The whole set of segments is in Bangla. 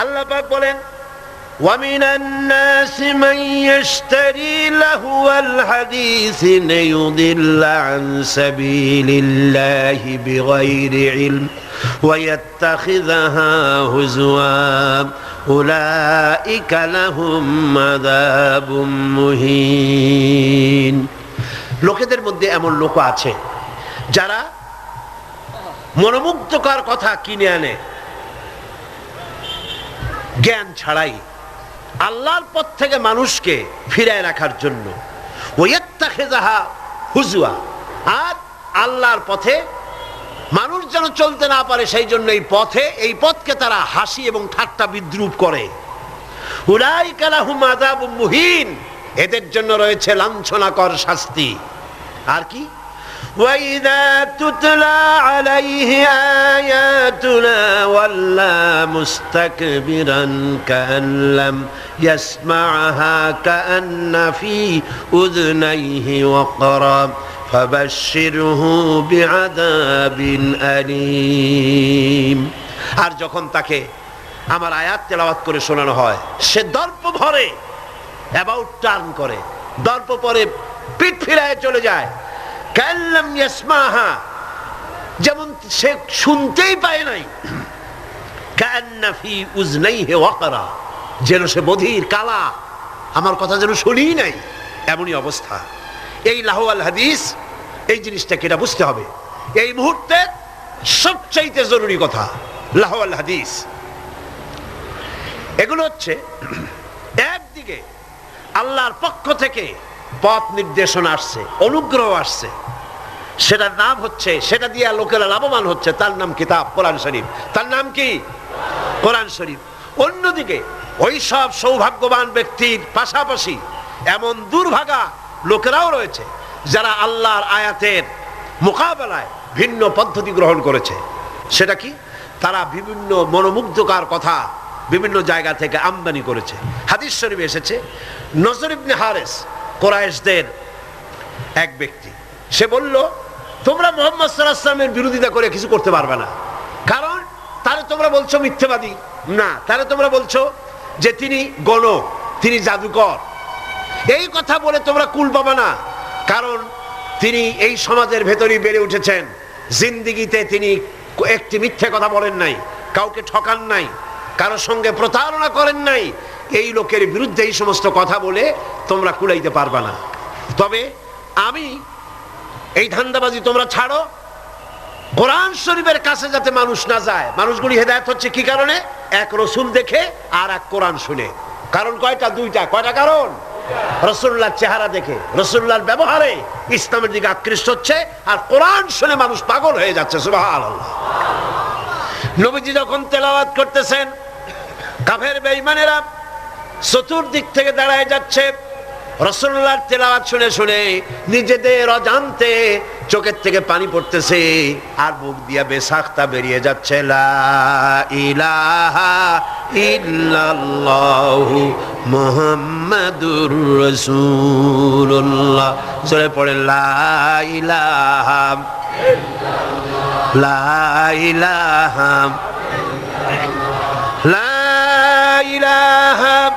আল্লাহ পাক বলেন ومن الناس من يشتري لهو الحديث ليضل عن سبيل الله بغير علم ويتخذها هزوا أولئك لهم عذاب مهين লোকেদের মধ্যে এমন লোক আছে যারা মনোমুগ্ধকর কথা কিনে আনে জ্ঞান ছাড়াই আল্লাহর পথ থেকে মানুষকে ফিরায় রাখার জন্য। আর আল্লাহর পথে মানুষ যেন চলতে না পারে, সেই জন্য এই পথে, এই পথকে তারা হাসি এবং ঠাট্টা বিদ্রুপ করে। এদের জন্য রয়েছে লাঞ্ছনাকর শাস্তি। আর কি? وإذا تتلى عليه آياتنا ولى مستكبرا كأن لم يسمعها كأن في أذنيه وقرا فبشره بعذاب أليم আর যখন তাকে আমার আয়াত তেলাওয়াত করে শোনানো হয় সে দর্প ভরে অ্যাবাউট টার্ন করে দর্প পরে পিঠ ফিরায় চলে যায় যেমন সে শুনতেই পায় নাই। ওয়াকরা? যেন সে বধির কালা। আমার কথা যেন শুনি নাই। এমনই অবস্থা। এই লাহওয়াল হাদিস, এই জিনিসটাকে এটা বুঝতে হবে। এই মুহূর্তে সবচাইতে জরুরি কথা, লাহওয়াল হাদিস। এগুলো হচ্ছে একদিকে আল্লাহর পক্ষ থেকে পথ নির্দেশনা আসছে, অনুগ্রহ আসছে। সেটার নাম হচ্ছে, সেটা দিয়ে লোকেরা লাভবান হচ্ছে, তার নাম কিতাব, কোরআন শরীফ। তার নাম কি? কোরআন শরীফ। অন্যদিকে ওই সব সৌভাগ্যবান ব্যক্তির পাশাপাশি এমন দুর্ভাগা লোকেরাও রয়েছে, যারা আল্লাহর আয়াতের মোকাবেলায় ভিন্ন পদ্ধতি গ্রহণ করেছে। সেটা কি? তারা বিভিন্ন মনোমুগ্ধকার কথা বিভিন্ন জায়গা থেকে আমদানি করেছে। হাদিস শরীফ এসেছে, নজর ইবনে হারেস কোরআশদের এক ব্যক্তি। সে বলল, তোমরা মোহাম্মদ সাল্লাহামের বিরোধিতা করে কিছু করতে পারবে না। কারণ তাহলে তোমরা বলছো মিথ্যেবাদী। না, তাহলে তোমরা বলছো যে তিনি গণ, তিনি জাদুকর। এই কথা বলে তোমরা কুল পাবে না। কারণ তিনি এই সমাজের ভেতরেই বেড়ে উঠেছেন। জিন্দিগিতে তিনি একটি মিথ্যে কথা বলেন নাই, কাউকে ঠকান নাই কারোর সঙ্গে প্রতারণা করেন নাই। এই লোকের বিরুদ্ধে এই সমস্ত কথা বলে তোমরা কুলাইতে পারবা না। তবে আমি এই ধান্দাবাজি তোমরা ছাড়ো। কোরআন শরীফের কাছে যাতে মানুষ না যায়, মানুষগুলি হেদায়ত হচ্ছে কি কারণে? এক রসুল দেখে আর এক কোরআন শুনে। কারণ কয়টা? দুইটা। কয়টা কারণ? রসুল্লাহ চেহারা দেখে, রসুল্লাহর ব্যবহারে ইসলামের দিকে আকৃষ্ট হচ্ছে আর কোরআন শুনে মানুষ পাগল হয়ে যাচ্ছে নবীজি যখন তেলাওয়াত করতেছেন, কাফের বেঈমানেরা চতুর্দিক থেকে দাঁড়ায় যাচ্ছে। রসুল্লাহর তেলাওয়াত শুনে শুনে নিজেদের অজান্তে চোখের থেকে পানি পড়তেছে আর মুখ দিয়া বেসাখতা বেরিয়ে যাচ্ছে মুহাম্মাদুর চলে পড়ে, লা ইলাহা লা ইলাহা লা ইলাহা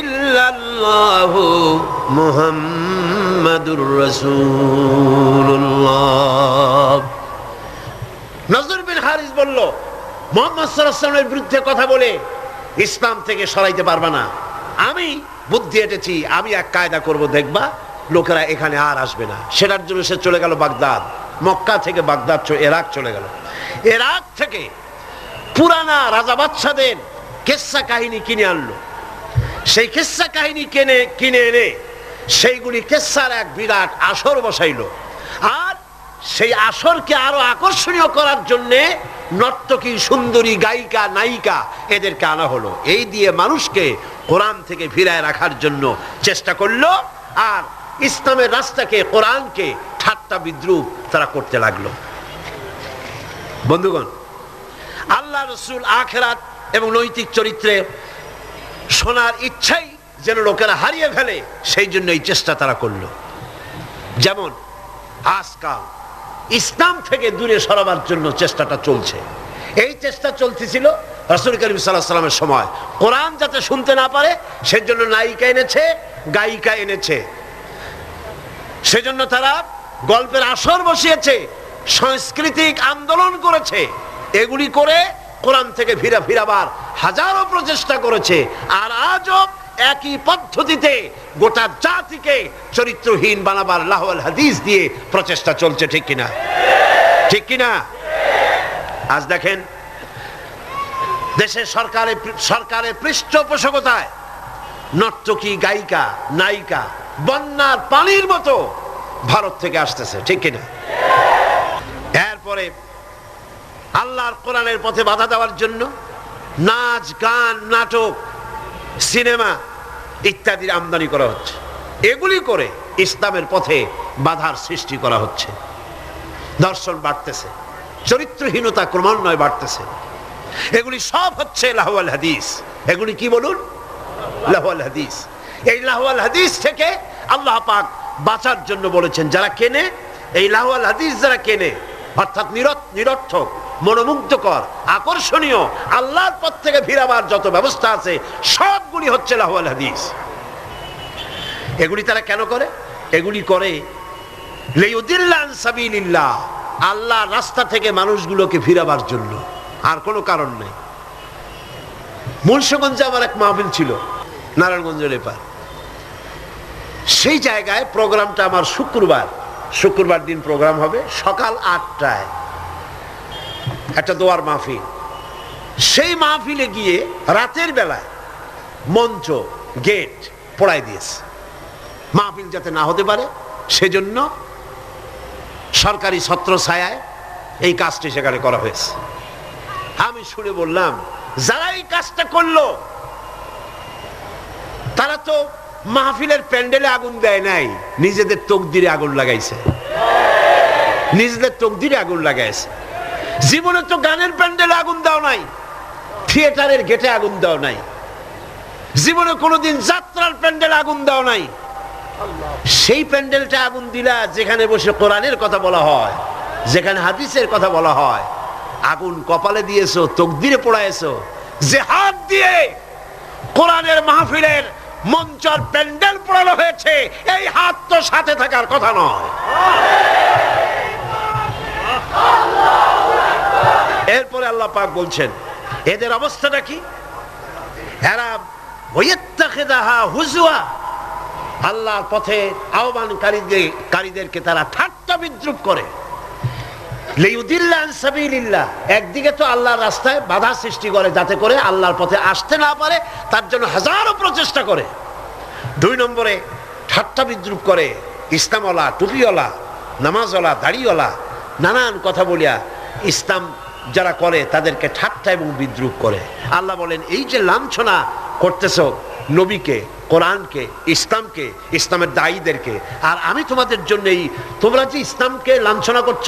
ইল্লাল্লাহু মুহাম্মাদুর রাসূলুল্লাহ। নজর বিন হারিস বলল, মোহাম্মদ সাল্লাল্লাহু বিরুদ্ধে কথা বলে ইসলাম থেকে সরাইতে পারবা না। আমি বুদ্ধি এটেছি, আমি এক কায়দা করব, দেখবা লোকেরা এখানে আর আসবে না। সেটার জন্য সে চলে গেল বাগদাদ, মক্কা থেকে বাগদাদ এরাক চলে গেল। এরাক থেকে পুরানা রাজা বাচ্চাদের কেসা কাহিনী কিনে আনলো। সেই কেসা কাহিনী কিনে কিনে এনে সেইগুলি কেসার এক বিরাট আসর বসাইলো। আর সেই আসরকে আরও আকর্ষণীয় করার জন্যে নর্তকী, সুন্দরী, গায়িকা, নায়িকা এদেরকে আনা হলো। এই দিয়ে মানুষকে কোরআন থেকে ফিরায় রাখার জন্য চেষ্টা করল আর ইসলামের রাস্তাকে, কোরআনকে ঠাট্টা বিদ্রুপ তারা করতে লাগল। বন্ধুগণ, আল্লাহ রসুল আখেরাত এবং নৈতিক চরিত্রে শোনার ইচ্ছাই যেন লোকেরা হারিয়ে ফেলে, সেই জন্য এই চেষ্টা তারা করল। যেমন, আজকাল ইসলাম থেকে দূরে সরাবার জন্য চেষ্টাটা চলছে। এই চেষ্টা চলতেছিল রসুল করিম সাল্লামের সময়। কোরআন যাতে শুনতে না পারে, সেজন্য নায়িকা এনেছে, গায়িকা এনেছে। সেজন্য তারা গল্পের আসর বসিয়েছে, সাংস্কৃতিক আন্দোলন করেছে। এগুলি করে কোরআন থেকে ফিরা ফিরাবার হাজারো প্রচেষ্টা করেছে, আর আজও একই পদ্ধতিতে গোটা জাতিকে চরিত্রহীন বানাবার লাহওয়াল হাদিস দিয়ে প্রচেষ্টা চলছে, ঠিক কিনা? ঠিক কিনা? আজ দেখেন, দেশের সরকারের সরকারের পৃষ্ঠপোষকতায় নর্তকী, গায়িকা, নায়িকা, বন্যার পানির মতো ভারত থেকে আসতেছে, ঠিক কিনা? এরপরে আল্লাহর কোরআনের পথে বাধা দেওয়ার জন্য নাচ, গান, নাটক, সিনেমা ইত্যাদির আমদানি করা হচ্ছে। এগুলি করে ইসলামের পথে বাধার সৃষ্টি করা হচ্ছে। দর্শন বাড়তেছে, চরিত্রহীনতা ক্রমান্বয়ে বাড়তেছে। এগুলি সব হচ্ছে লাহওয়াল হাদিস। এগুলি কি বলুন? লাহওয়াল হাদিস। এই লাহওয়াল হাদিস থেকে আল্লাহ পাক বাঁচার জন্য বলেছেন, যারা কেনে, এই লাহওয়াল হাদিস যারা কেনে, অর্থাৎ নিরর্থক মনোমুগ্ধকর, আকর্ষণীয়, আল্লাহর পথ থেকে ফিরাবার যত ব্যবস্থা আছে, সবগুলি হচ্ছে লাহওয়াল হাদিস। এগুলি তারা কেন করে? এগুলি করে আল্লাহ রাস্তা থেকে মানুষগুলোকে ফিরাবার জন্য। আর কোনো কারণ নেই। মুন্সগঞ্জে আমার এক মাহফিল ছিল, নারায়ণগঞ্জের এপার। সেই জায়গায় প্রোগ্রামটা আমার শুক্রবার শুক্রবার দিন প্রোগ্রাম হবে সকাল আটটায়। একটা দোয়ার মাহফিল। সেই মাহফিলে গিয়ে রাতের বেলায় মঞ্চ, গেট পড়াই দিয়েছে। মাহফিল যাতে না হতে পারে, সেজন্য সরকারি ছত্র ছায়ায় এই কাজটি সেখানে করা হয়েছে। আমি শুনে বললাম, যারা এই কাজটা করল, তারা তো মাহফিলের প্যান্ডেলে আগুন দেয় নাই, নিজেদের তকদিরে আগুন লাগাইছে। নিজেদের তকদিরে আগুন লাগাইছে। জীবনে তো গানের প্যান্ডেলে আগুন দাও নাই, থিয়েটারের গেটে আগুন দাও নাই, জীবনে কোনোদিন যাত্রার প্যান্ডেল আগুন দাও নাই। সেই প্যান্ডেলটা আগুন দিলা যেখানে বসে কোরআনের কথা বলা হয়, যেখানে হাদিসের কথা বলা হয়। আগুন কপালে দিয়েছ, তকদিরে পড়াইছো যে হাত দিয়ে কোরআনের মাহফিলের মঞ্চর প্যান্ডেল পড়ানো হয়েছে, এই হাত তো সাথে থাকার কথা নয়। এরপরে আল্লাহ পাক বলছেন, এদের অবস্থাটা কি? এরা আল্লাহর পথে আহ্বানকারীদের তারা ঠাট্টা বিদ্রুপ করে। একদিকে তো আল্লাহর রাস্তায় বাধা সৃষ্টি করে, যাতে করে আল্লাহর পথে আসতে না পারে, তার জন্য হাজারো প্রচেষ্টা করে। দুই নম্বরে ঠাট্টা বিদ্রুপ করে, ইসলামওয়ালা, টুপিওয়ালা, নামাজওয়ালা, দাড়িওয়ালা, নানান কথা বলিয়া ইসলাম যারা করে, তাদেরকে ঠাট্টা এবং বিদ্রুপ করে। আল্লাহ বলেন, এই যে লাঞ্ছনা করতেছ নবীকে, কোরআনকে, ইসলামকে, ইসলামের দায়ীদেরকে, আর আমি তোমাদের জন্য এই তোমরা যে ইসলামকে লাঞ্ছনা করছ,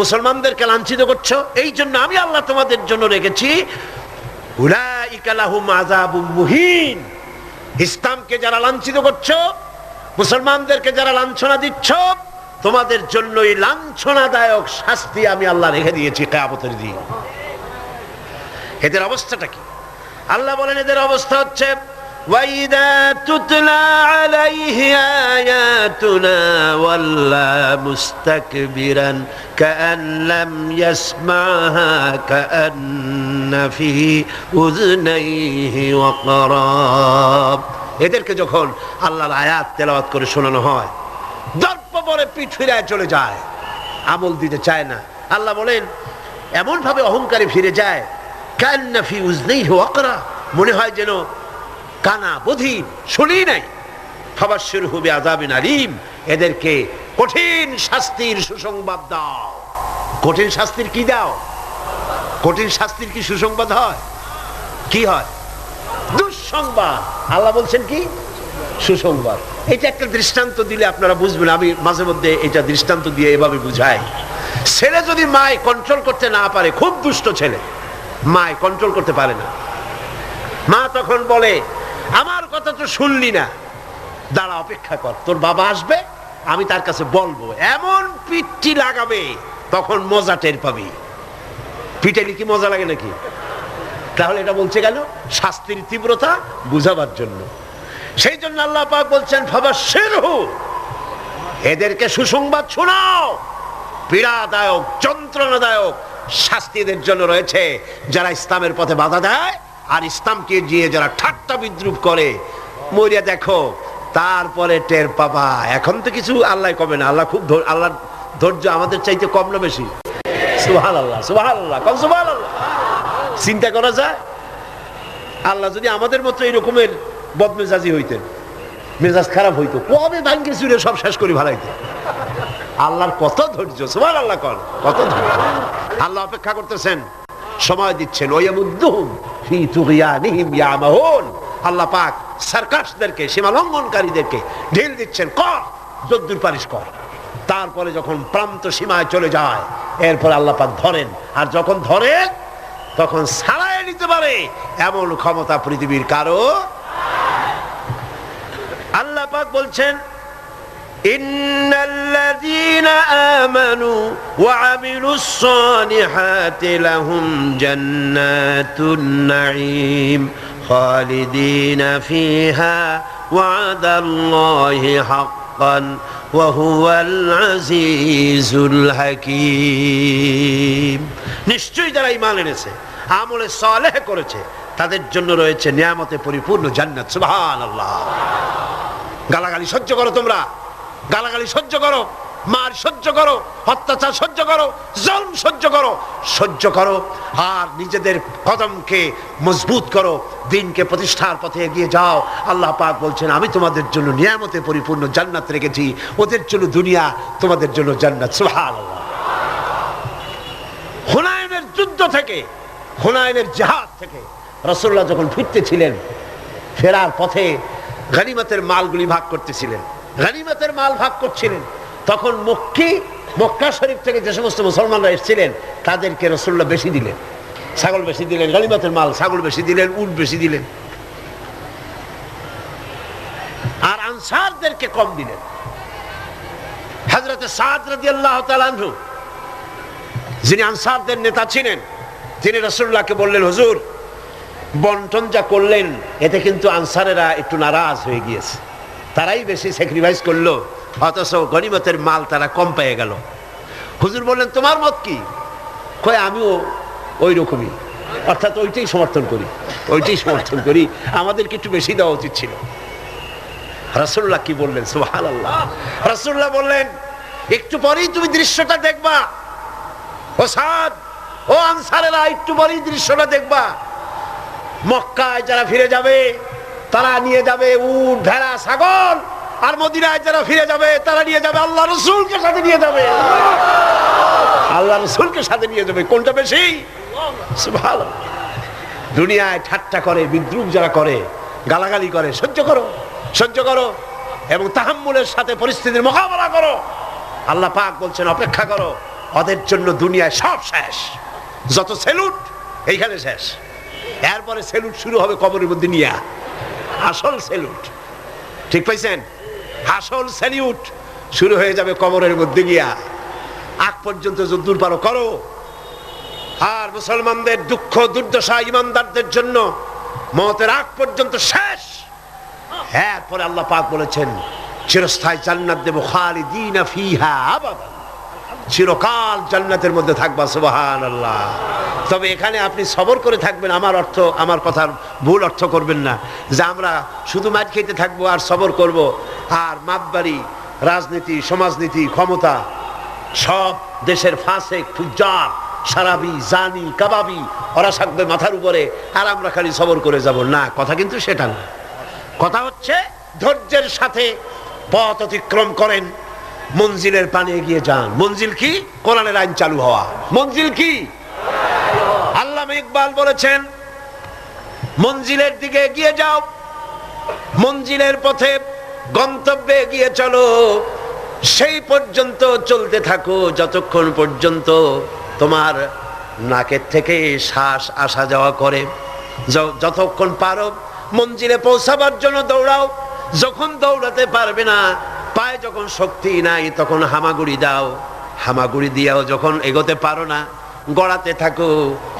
মুসলমানদেরকে লাঞ্ছিত করছ, এই জন্য আমি আল্লাহ তোমাদের জন্য রেখেছি ইসলামকে যারা লাঞ্ছিত করছ, মুসলমানদেরকে যারা লাঞ্ছনা দিচ্ছ তোমাদের জন্য এই লাঞ্ছনাদায়ক শাস্তি আমি আল্লাহ রেখে দিয়েছি কেয়ামতের দিন এদের অবস্থাটা কি আল্লাহ বলেন এদের অবস্থা হচ্ছে وَإِذَا تُتْلَى عَلَيْهِ آيَاتُنَا وَلَّى مُسْتَكْبِرًا كَأَن لَّمْ يَسْمَعْهَا كَأَنَّ فِي أُذُنَيْهِ وَقْرًا এদেরকে যখন আল্লাহর আয়াত তেলাওয়াত করে শোনানো হয় দর্প পরে পিঠ ফিরায় চলে যায়। আমল দিতে চায় না। আল্লাহ বলেন এমন ভাবে অহংকারে ফিরে যায়, কান্না উজনেই ওয়াকরা মনে হয় যেন কানা বধির শুনি নাই। খাবার শুরু হবে আজাবিন আলিম। এদেরকে কঠিন শাস্তির সুসংবাদ দাও। কঠিন শাস্তির কি দাও? কঠিন শাস্তির কি সুসংবাদ হয়? কি হয়? দুঃসংবাদ। আল্লাহ বলছেন কি? সুসংবাদ। এটা একটা দৃষ্টান্ত দিলে আপনারা বুঝবেন, আমি মাঝে মধ্যে এটা দৃষ্টান্ত দিয়ে এভাবে বুঝাই। ছেলে যদি মায় কন্ট্রোল করতে না পারে, খুব দুষ্ট ছেলে, মায় কন্ট্রোল করতে পারে না। মা তখন বলে, আমার কথা তো শুনলি না। দাঁড়া, অপেক্ষা কর, তোর বাবা আসবে, আমি তার কাছে বলব। এমন পিঠটি লাগাবে, তখন মজা টের পাবি। পিটালি কি মজা লাগে নাকি? তাহলে এটা বলছে কেন? শাস্তির তীব্রতা বুঝাবার জন্য। সেই জন্য আল্লাহ পাক বলছেন এদেরকে সুসংবাদ শোনাও। পীড়াদায়ক, যন্ত্রণাদায়ক শাস্তিদের জন্য রয়েছে। যারা ইসলামের পথে বাধা দেয় আর ইসলামকে গিয়ে যারা ঠাট্টা বিদ্রুপ করে, মরিয়া দেখো, তারপরে টের পাবা। এখন তো কিছু আল্লাহ কমে না, আল্লাহ খুব আল্লাহ ধৈর্য আমাদের চাইতে কম না বেশি। সুহাল আল্লাহ সুহাল আল্লাহ কম সুহাল আল্লাহ চিন্তা করা যায়? আল্লাহ যদি আমাদের মতো এরকমের বদমেজাজি হইতেন মেজাজ খারাপ হইতো, কবে ভাঙ্গে চুরে সব শেষ করে ভালাইতে? আল্লাহর কত ধৈর্য সুমান আল্লাহ কর, কত ধৈর্য। আল্লাহ অপেক্ষা করতেছেন, সময় দিচ্ছেন ওয়ামুদ্দুহুম ফি আল্লাহ পাক সার্কাসদেরকে সীমা লঙ্ঘনকারীদেরকে ঢিল দিচ্ছেন, কর, যদ্দুর পারিস কর। তারপরে যখন প্রান্ত সীমায় চলে যায়, এরপর আল্লাহ পাক ধরেন, আর যখন ধরেন তখন সারায় নিতে পারে, এমন ক্ষমতা পৃথিবীর কারও পাক বলছেন إن الذين آمنوا وعملوا الصالحات لهم جنات النعيم خالدين فيها وعد الله حقا وهو العزيز الحكيم নিশ্চয়ই যারা ইমান এনেছে আমলে সালেহ করেছে তাদের জন্য রয়েছে নিয়ামতে পরিপূর্ণ জান্নাত সুবহানাল্লাহ গালাগালি সহ্য করো তোমরা। গালাগালি সহ্য করো, মার সহ্য করো, অত্যাচার সহ্য করো, জলম সহ্য করো সহ্য করো, আর নিজেদের কদমকে মজবুত করো, দিনকে প্রতিষ্ঠার পথে এগিয়ে যাও। আল্লাহ পাক বলছেন, আমি তোমাদের জন্য নিয়ামতে পরিপূর্ণ জান্নাত রেখেছি। ওদের জন্য দুনিয়া, তোমাদের জন্য জান্নাত। সুবহানাল্লাহ। হুনায়নের যুদ্ধ থেকে হুনায়নের জাহাজ থেকে রসুল্লাহ যখন ফিরতেছিলেন, ফেরার পথে গানিমাতের মালগুলি ভাগ করতেছিলেন। গানিমাতের মাল ভাগ করছিলেন। তখন মক্কি, মক্কা শরীফ থেকে যে সমস্ত মুসলমানরা এসেছিলেন, তাদেরকে রসুল্লাহ বেশি দিলেন। ছাগল বেশি দিলেন, গানিমাতের মাল ছাগল বেশি দিলেন, উট বেশি দিলেন। আর আনসারদেরকে কম দিলেন। হাজরতে সাদ যিনি আনসারদের নেতা ছিলেন, তিনি রসুল্লাহকে বললেন, হুজুর বন্টন যা করলেন, এতে কিন্তু আনসারেরা একটু নারাজ হয়ে গিয়েছে। তারাই বেশি স্যাক্রিফাইস করল, অথচ গণিমতের মাল তারা কম পেয়ে গেল। হুজুর বললেন, তোমার মত কি? কয়, আমিও ওই রকমই অর্থাৎ ওইটাই সমর্থন করি, ওইটাই সমর্থন করি। আমাদেরকে একটু বেশি দেওয়া উচিত ছিল। রাসুল্লাহ কি বললেন? সুহান আল্লাহ রাসুল্লাহ বললেন, একটু পরেই তুমি দৃশ্যটা দেখবা। ও সাদ, ও আনসারেরা, একটু পরেই দৃশ্যটা দেখবা। মক্কায় যারা ফিরে যাবে, তারা নিয়ে যাবে উট, ভেড়া, ছাগল। আর মদিনায় যারা ফিরে যাবে, তারা নিয়ে যাবে আল্লাহ রসুলকে সাথে নিয়ে যাবে। আল্লাহ রসুলকে সাথে নিয়ে যাবে। কোনটা বেশি? ভালো দুনিয়ায় ঠাট্টা করে, বিদ্রুপ যারা করে, গালাগালি করে, সহ্য করো সহ্য করো। এবং তাহাম্মুলের সাথে পরিস্থিতির মোকাবেলা করো। আল্লাহ পাক বলছেন, অপেক্ষা করো। ওদের জন্য দুনিয়ায় সব শেষ। যত সেলুট, এইখানে শেষ। এরপরে সেলুট শুরু হবে কবরের মধ্যে নিয়ে। আসল সেলুট ঠিক পাইছেন? আসল স্যালিউট শুরু হয়ে যাবে কবরের মধ্যে গিয়া। আগ পর্যন্ত যদ্দূর পারো করো। আর মুসলমানদের দুঃখ, দুর্দশা, ইমানদারদের জন্য মতের আগ পর্যন্ত শেষ। এরপরে আল্লাহ পাক বলেছেন, চিরস্থায়ী জান্নাত দেব খালিদিনা ফিহা আবাদান। চিরকাল জান্নাতের মধ্যে থাকবা সুবাহান আল্লাহ তবে এখানে আপনি সবর করে থাকবেন, আমার অর্থ, আমার কথার ভুল অর্থ করবেন না। যে আমরা শুধু মাছ খেতে থাকব আর সবর করব, আর মাপবাড়ি, রাজনীতি, সমাজনীতি, ক্ষমতা, সব দেশের ফাঁসে ফুজার সারাবি, জানি, কাবাবি, ওরা থাকবে মাথার উপরে, আর আমরা খালি সবর করে যাব। না, কথা কিন্তু সেটা না। কথা হচ্ছে ধৈর্যের সাথে পথ অতিক্রম করেন। মঞ্জিলের পানে এগিয়ে যান। মঞ্জিল কি? কোরআনের আইন চালু হওয়া। মঞ্জিল কি? আল্লাহ ইকবাল বলেছেন, মঞ্জিলের দিকে এগিয়ে যাও। মঞ্জিলের পথে গন্তব্যে এগিয়ে চলো। সেই পর্যন্ত চলতে থাকো, যতক্ষণ পর্যন্ত তোমার নাকের থেকে শ্বাস আসা যাওয়া করে। যতক্ষণ পারো মঞ্জিলে পৌঁছাবার জন্য দৌড়াও। যখন দৌড়াতে পারবে না পায়ে যখন শক্তি নাই, তখন হামাগুড়ি দাও। হামাগুড়ি দিয়াও যখন এগোতে পারো না, গড়াতে থাকো,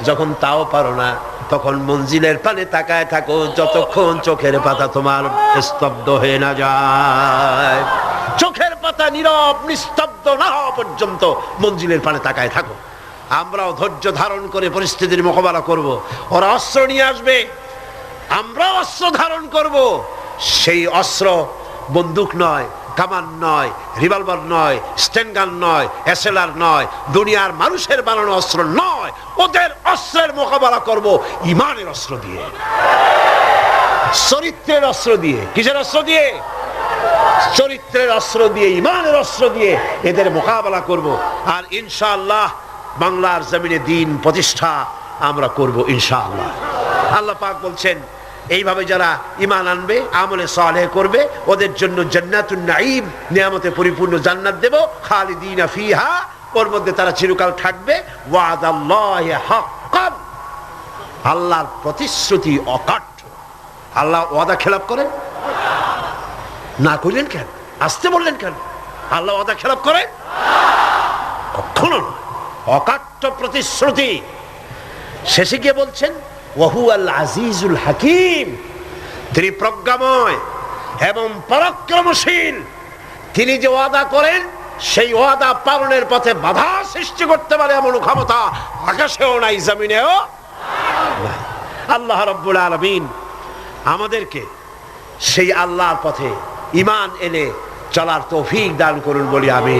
যখন তাও পারো না, তখন মঞ্জিলের পানে তাকায় থাকো, যতক্ষণ চোখের পাতা তোমার স্তব্ধ হয়ে না যায়। চোখের পাতা নীরব, নিস্তব্ধ না হওয়া পর্যন্ত মঞ্জিলের পানে তাকায় থাকো। আমরাও ধৈর্য ধারণ করে পরিস্থিতির মোকাবেলা করব। ওরা অস্ত্র নিয়ে আসবে, আমরাও অস্ত্র ধারণ করব। সেই অস্ত্র বন্দুক নয় কামান নয়, রিভলভার নয়, স্টেনগান নয়, এসএলআর নয়, দুনিয়ার মানুষের বানানো অস্ত্র নয়, ওদের অস্ত্রের মোকাবেলা করব ইমানের অস্ত্র দিয়ে। চরিত্রের অস্ত্র দিয়ে। কিসের অস্ত্র দিয়ে? চরিত্রের অস্ত্র দিয়ে, ইমানের অস্ত্র দিয়ে এদের মোকাবেলা করব। আর ইনশাআল্লাহ বাংলার জমিনে দিন প্রতিষ্ঠা আমরা করব ইনশাআল্লাহ। আল্লাহ পাক বলছেন এইভাবে যারা ইমান আনবে, আমলে সালেহ করবে, ওদের জন্য জান্নাতুন নাঈম, নিয়ামতে পরিপূর্ণ জান্নাত দেব, খালিদিনা ফিহা, ওর মধ্যে তারা চিরকাল থাকবে, ওয়াদাল্লাহি হাক্কান। আল্লাহর প্রতিশ্রুতি অকাট্য। আল্লাহ ওয়াদা খেলাপ করেন? না করলেন কেন? আসতে বললেন কেন? আল্লাহ ওয়াদা খেলাপ করেন? কখনো অকাট্য প্রতিশ্রুতি। শেষে গিয়ে বলছেন আজিজুল হাকিম। তিনি প্রজ্ঞাময় এবং পরাক্রমশীল। তিনি যে ওয়াদা করেন, সেই ওয়াদা পালনের পথে বাধা সৃষ্টি করতে পারে এমন ক্ষমতা আকাশেও নাই, জমিনেও। আল্লাহ রব্বুল আলমিন আমাদেরকে সেই আল্লাহর পথে ইমান এনে চলার তৌফিক দান করুন বলি আমি